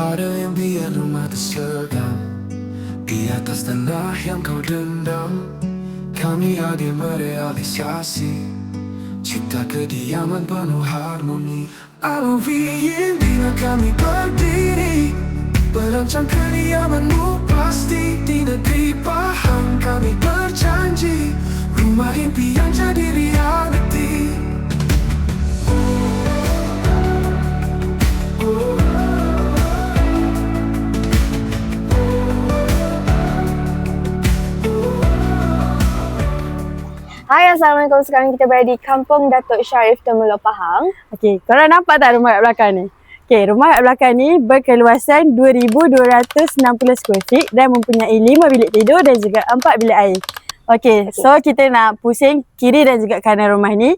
Ada yang biar rumah tersegang Di atas tanah yang kau dendam Kami hadir merealisasi Cipta kediaman penuh harmoni. Aluviin bila kami berdiri Berancang kediamanmu pasti Di negeri Pahang kami berjanji Hai Assalamualaikum Sekarang kita berada di Kampung Datuk Syarif Temulo Pahang Okey, korang nampak tak rumah kat belakang ni? Okey, rumah kat belakang ni berkeluasan 2,260 square feet dan mempunyai 5 bilik tidur dan juga 4 bilik air. Okey, okay. so kita nak pusing kiri dan juga kanan rumah ni.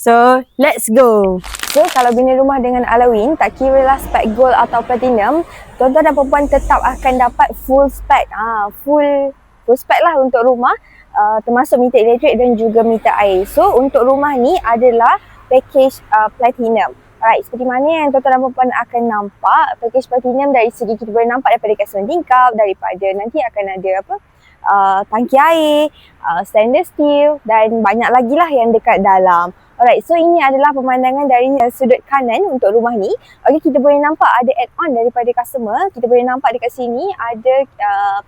So, let's go. So kalau bina rumah dengan Alawin Tak kira lah spek gold atau platinum Tuan-tuan dan perempuan tetap akan dapat full spek ha, Full full spek lah untuk rumah uh, Termasuk meter elektrik dan juga meter air So untuk rumah ni adalah package uh, platinum Alright, seperti mana yang tuan-tuan dan perempuan akan nampak Package platinum dari segi kita boleh nampak daripada kasut tingkap Daripada nanti akan ada apa uh, Tangki air, uh, stainless steel Dan banyak lagi lah yang dekat dalam Alright, so ini adalah pemandangan dari sudut kanan untuk rumah ni. Okay, kita boleh nampak ada add-on daripada customer. Kita boleh nampak dekat sini ada uh,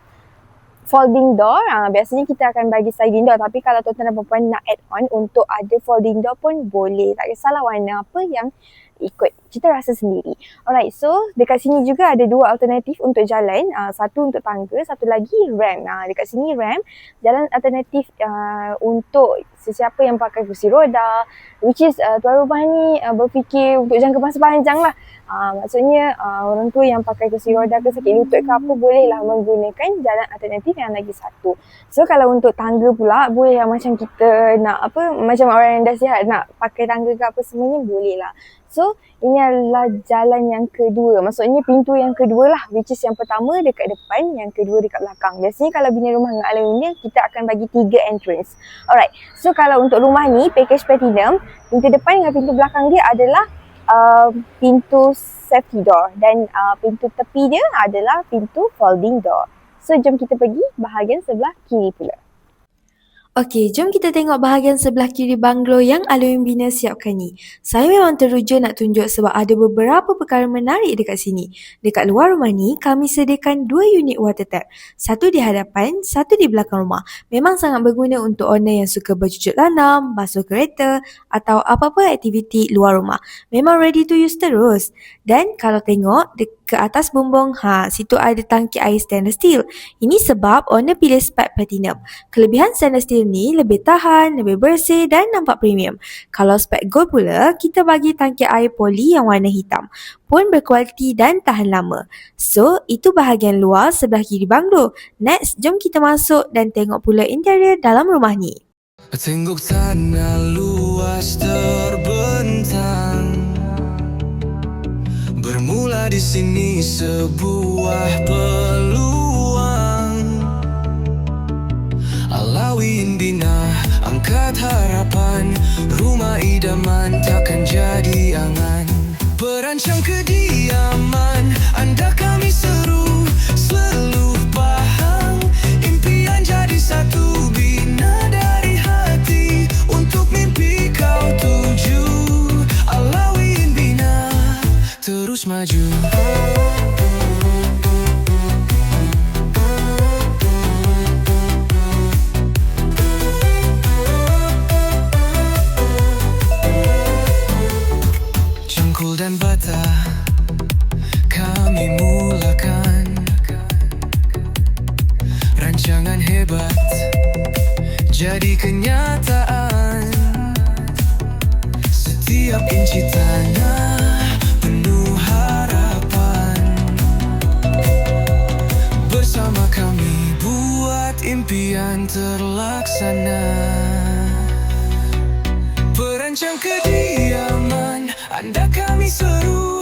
folding door. Uh, biasanya kita akan bagi sliding door tapi kalau tuan-tuan dan puan nak add-on untuk ada folding door pun boleh. Tak kisahlah warna apa yang ikut kita rasa sendiri. Alright, so dekat sini juga ada dua alternatif untuk jalan. Uh, satu untuk tangga, satu lagi ramp. Uh, dekat sini ramp, jalan alternatif uh, untuk sesiapa yang pakai kursi roda. Which is uh, tuan rumah ni uh, berfikir untuk jangka masa panjang lah. Uh, maksudnya uh, orang tua yang pakai kursi roda ke sakit lutut ke apa bolehlah menggunakan jalan alternatif yang lagi satu. So kalau untuk tangga pula boleh lah macam kita nak apa macam orang yang dah sihat nak pakai tangga ke apa semuanya boleh lah. So ini adalah jalan yang kedua. Maksudnya pintu yang kedua lah. Which is yang pertama dekat depan, yang kedua dekat belakang. Biasanya kalau bina rumah dengan alam ini, kita akan bagi tiga entrance. Alright. So kalau untuk rumah ni, package platinum, pintu depan dengan pintu belakang dia adalah uh, pintu safety door. Dan uh, pintu tepi dia adalah pintu folding door. So jom kita pergi bahagian sebelah kiri pula. Okey, jom kita tengok bahagian sebelah kiri banglo yang Alwin Bina siapkan ni. Saya memang teruja nak tunjuk sebab ada beberapa perkara menarik dekat sini. Dekat luar rumah ni, kami sediakan dua unit water tap. Satu di hadapan, satu di belakang rumah. Memang sangat berguna untuk owner yang suka bercucuk tanam, basuh kereta atau apa-apa aktiviti luar rumah. Memang ready to use terus. Dan kalau tengok, dekat ke atas bumbung, ha, situ ada tangki air stainless steel. Ini sebab owner pilih spek platinum. Kelebihan stainless steel ni lebih tahan, lebih bersih dan nampak premium. Kalau spek gold pula, kita bagi tangki air poli yang warna hitam. Pun berkualiti dan tahan lama. So, itu bahagian luar sebelah kiri banglo. Next, jom kita masuk dan tengok pula interior dalam rumah ni. Tengok tanah luas terbentang Di sini sebuah peluang. Alawi Indina angkat harapan. Rumah idaman takkan jadi angan. Berancang kediaman Dan bata kami mulakan. Rancangan hebat jadi kenyataan. Setiap inci tanah penuh harapan. Bersama kami buat impian terlaksana. Perancang kediaman Anda kami seru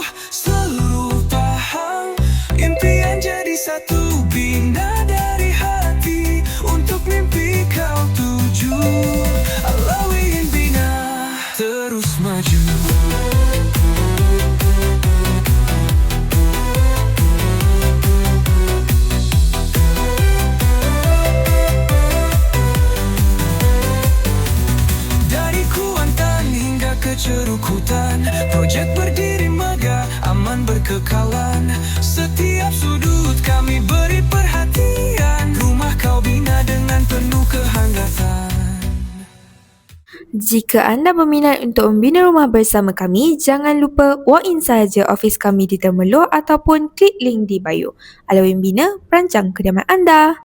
Jika anda berminat untuk membina rumah bersama kami, jangan lupa walk in sahaja ofis kami di Temerloh ataupun klik link di bio. Alawin Bina, perancang kediaman anda.